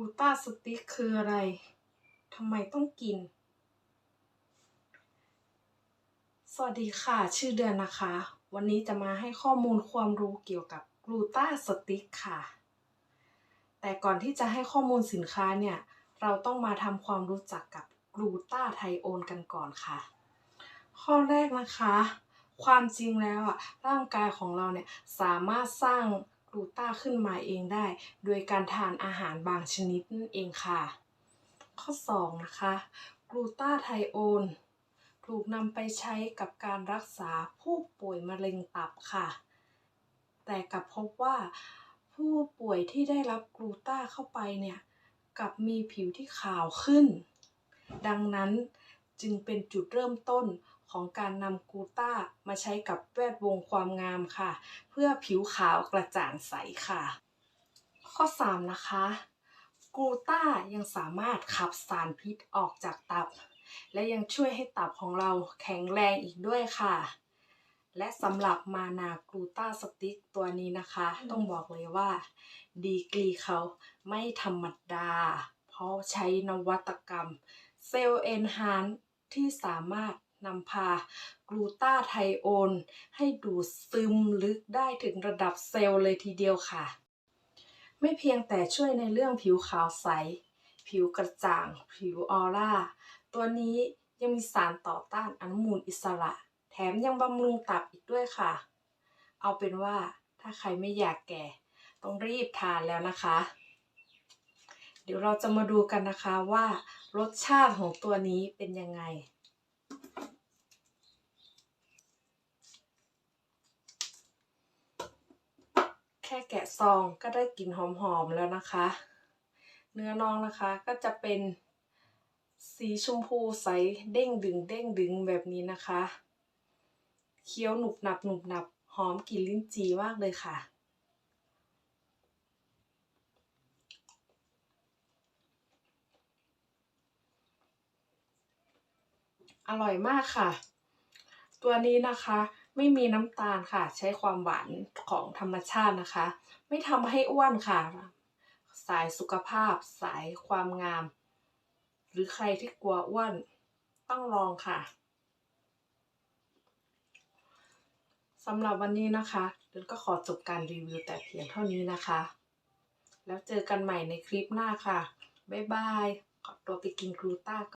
ลูต้าสติ๊กคืออะไร ทำไมต้องกิน สวัสดีค่ะ ชื่อเดือนนะคะ วันนี้จะมาให้ข้อมูลความรู้เกี่ยวกับกลูต้าสติ๊กค่ะ แต่ก่อนที่จะให้ข้อมูลสินค้าเนี่ย เราต้องมาทำความรู้จักกับกลูต้าไทโอนกันก่อนค่ะ ข้อแรกนะคะ ความจริงแล้วอะ ร่างกายของเราเนี่ยสามารถสร้าง กลูต้าขึ้นมาเองได้ โดยการทานอาหารบางชนิดนั่นเองค่ะ ข้อ 2 นะคะ กลูต้าไทโอนถูกนำไปใช้กับการรักษาผู้ป่วยมะเร็งตับค่ะ แต่กลับพบว่าผู้ป่วยที่ได้รับกลูต้าเข้าไปเนี่ยกลับมีผิวที่ขาวขึ้น ดังนั้นจึงเป็นจุดเริ่มต้น ของการนำกลูต้ามาใช้กับแวดวงความงามค่ะ เพื่อผิวขาวกระจ่างใสค่ะ ข้อ 3 นะคะกลูต้ายังสามารถขับสารพิษออกจากตับ และยังช่วยให้ตับของเราแข็งแรงอีกด้วยค่ะ และสำหรับมานากลูต้าสติ๊กตัวนี้นะคะ ต้องบอกเลยว่า ดีกรีเขาไม่ธรรมดา เพราะใช้นวัตกรรมเซลล์เอนฮานที่สามารถ นำพากลูตาไทโอน ให้ดูดซึมลึกได้ถึงระดับเซลล์เลยทีเดียวค่ะ ไม่เพียงแต่ช่วยในเรื่องผิวขาวใส ผิวกระจ่าง ผิวออร่า ตัวนี้ยังมีสารต่อต้านอนุมูลอิสระ แถมยังบำรุงตับอีกด้วยค่ะ เอาเป็นว่าถ้าใครไม่อยากแก่ ต้องรีบทานแล้วนะคะ เดี๋ยวเราจะมาดูกันนะคะว่ารสชาติของตัวนี้เป็นยังไง แค่แกะซองก็ได้กลิ่นหอมๆแล้วนะคะ เนื้อน้องนะคะก็จะเป็นสีชมพูใสเด้งดึงเด้งดึงแบบนี้นะคะ เคี้ยวหนุบหนับหนุบหนับหอมกลิ่นลิ้นจี่มากเลยค่ะ อร่อยมากค่ะ ตัวนี้นะคะ ไม่มีน้ำตาลค่ะ ใช้ความหวานของธรรมชาตินะคะ ไม่ทำให้อ้วนค่ะ สายสุขภาพ สายความงาม หรือใครที่กลัวอ้วนต้องลองค่ะสำหรับวันนี้นะคะเดินก็ขอจบการรีวิวแต่เพียงเท่านี้นะคะ แล้วเจอกันใหม่ในคลิปหน้าค่ะ บ๊ายบาย ขอตัวไปกินกลูต้าก่อน